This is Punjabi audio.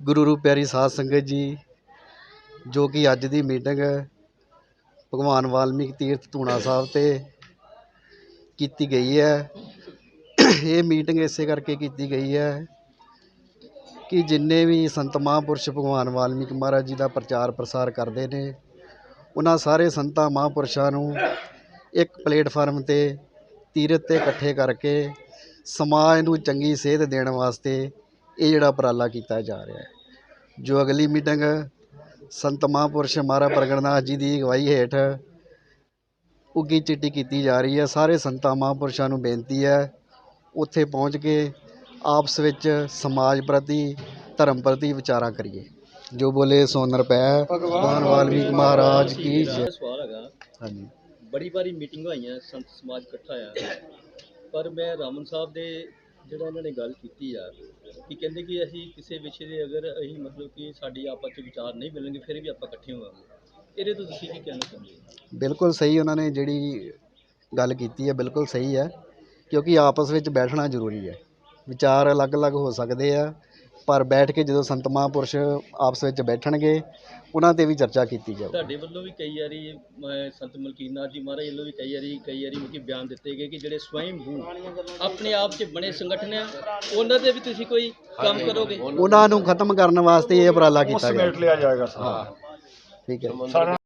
ਗੁਰੂ ਰੂਪ ਪਿਆਰੀ ਸਾਧ ਸੰਗਤ ਜੀ, ਜੋ ਕਿ ਅੱਜ ਦੀ ਮੀਟਿੰਗ ਭਗਵਾਨ ਵਾਲਮੀਕ ਤੀਰਥ ਧੂਣਾ ਸਾਹਿਬ ਤੇ ਕੀਤੀ ਗਈ ਹੈ। ਇਹ ਮੀਟਿੰਗ ਇਸੇ ਕਰਕੇ ਕੀਤੀ ਗਈ ਹੈ ਕਿ ਜਿੰਨੇ ਵੀ ਸੰਤ ਮਹਾਂਪੁਰਸ਼ ਭਗਵਾਨ ਵਾਲਮੀਕ ਮਹਾਰਾਜ ਜੀ ਦਾ ਪ੍ਰਚਾਰ ਪ੍ਰਸਾਰ ਕਰਦੇ ਨੇ, ਉਹਨਾਂ ਸਾਰੇ ਸੰਤਾਂ ਮਹਾਂਪੁਰਸ਼ਾਂ ਨੂੰ ਇੱਕ ਪਲੇਟਫਾਰਮ ਤੇ ਤੀਰਥ ਤੇ ਇਕੱਠੇ ਕਰਕੇ ਸਮਾਜ ਨੂੰ ਚੰਗੀ ਸੇਧ ਦੇਣ ਵਾਸਤੇ ਇਹ ਜਿਹੜਾ ਉਪਰਾਲਾ ਕੀਤਾ ਜਾ ਰਿਹਾ ਹੈ। ਜੋ ਅਗਲੀ ਮੀਟਿੰਗ ਸੰਤ ਮਹਾਂਪੁਰਸ਼ ਮਹਾਰਾਜ ਪ੍ਰਗਟਨਾਥ ਜੀ ਦੀ ਅਗਵਾਈ ਹੇਠ ਉੱਗੀ ਚਿੱਟੀ ਕੀਤੀ ਜਾ ਰਹੀ ਹੈ। ਸਾਰੇ ਸੰਤਾਂ ਮਹਾਂਪੁਰਸ਼ਾਂ ਨੂੰ ਬੇਨਤੀ ਹੈ ਉੱਥੇ ਪਹੁੰਚ ਕੇ ਆਪਸ ਵਿੱਚ ਸਮਾਜ ਪ੍ਰਤੀ ਧਰਮ ਪ੍ਰਤੀ ਵਿਚਾਰਾਂ ਕਰੀਏ। ਜੋ ਬੋਲੇ ਸੋ ਨਰ ਪੈ ਭਗਵਾਨ ਵਾਲਮੀਕ ਮਹਾਰਾਜ ਕੀ ਜੈ। ਸਵਾਲ ਹੈਗਾ। ਹਾਂਜੀ। ਬੜੀ ਵਾਰੀ ਮੀਟਿੰਗ ਹੋਈਆਂ ਸੰਤ ਸਮਾਜ ਇਕੱਠਾ ਆ। ਪਰ ਮੈਂ ਰਾਮਨ ਸਾਹਿਬ ਦੇ ਜਿਹੜਾ ਇਹਨਾਂ ਨੇ ਗੱਲ ਕੀਤੀ ਆ, ਕਿ ਕਹਿੰਦੇ ਕਿ ਅਸੀਂ ਕਿਸੇ ਵਿਸ਼ੇ ਦੇ ਅਗਰ ਅਸੀਂ ਮਤਲਬ ਕਿ ਸਾਡੀ ਆਪਸ ਵਿੱਚ ਵਿਚਾਰ ਨਹੀਂ ਮਿਲਣਗੇ, ਫਿਰ ਵੀ ਆਪਾਂ ਇਕੱਠੇ ਹੋਵਾਂਗੇ। ਇਹਦੇ ਤੋਂ ਤੁਸੀਂ ਕੀ ਕਹਿਣਾ ਚਾਹੁੰਦੇ ਹੋ? ਬਿਲਕੁਲ ਸਹੀ ਉਹਨਾਂ ਨੇ ਜਿਹੜੀ ਗੱਲ ਕੀਤੀ ਹੈ, ਬਿਲਕੁਲ ਸਹੀ ਹੈ, ਕਿਉਂਕਿ ਆਪਸ ਵਿੱਚ ਬੈਠਣਾ ਜ਼ਰੂਰੀ ਹੈ। ਵਿਚਾਰ ਅਲੱਗ-ਅਲੱਗ ਹੋ ਸਕਦੇ ਆ ਪਰ ਬੈਠ ਕੇ ਜਦੋਂ ਸੰਤ ਮਹਾਂਪੁਰਸ਼ ਆਪਸ ਵਿੱਚ ਬੈਠਣਗੇ ਉਹਨਾਂ ਤੇ ਵੀ ਚਰਚਾ ਕੀਤੀ ਜਾਊ ਤੁਹਾਡੇ ਵੱਲੋਂ ਵੀ ਕਈ ਵਾਰੀ ਮੈਂ ਸੰਤ ਮਲਕੀਨਾਥ ਜੀ ਮਹਾਰਾਜ ਵੱਲੋਂ ਵੀ ਕਈ ਵਾਰੀ ਕਈ ਵਾਰੀ ਮੁਕੀ ਬਿਆਨ ਦਿੱਤੇ ਗਏ ਕਿ ਜਿਹੜੇ ਸਵੈਮ ਭੂ ਆਪਣੇ ਆਪ 'ਚ ਬਣੇ ਸੰਗਠਨ ਆ ਉਹਨਾਂ ਦੇ ਵੀ ਤੁਸੀਂ ਕੋਈ ਕੰਮ ਕਰੋਗੇ? ਉਹਨਾਂ ਨੂੰ ਖਤਮ ਕਰਨ ਵਾਸਤੇ ਇਹ ਉਪਰਾਲਾ ਕੀਤਾ ਗਿਆ। ਲਿਆ ਜਾਏਗਾ ਹਾਂ। ਠੀਕ ਹੈ।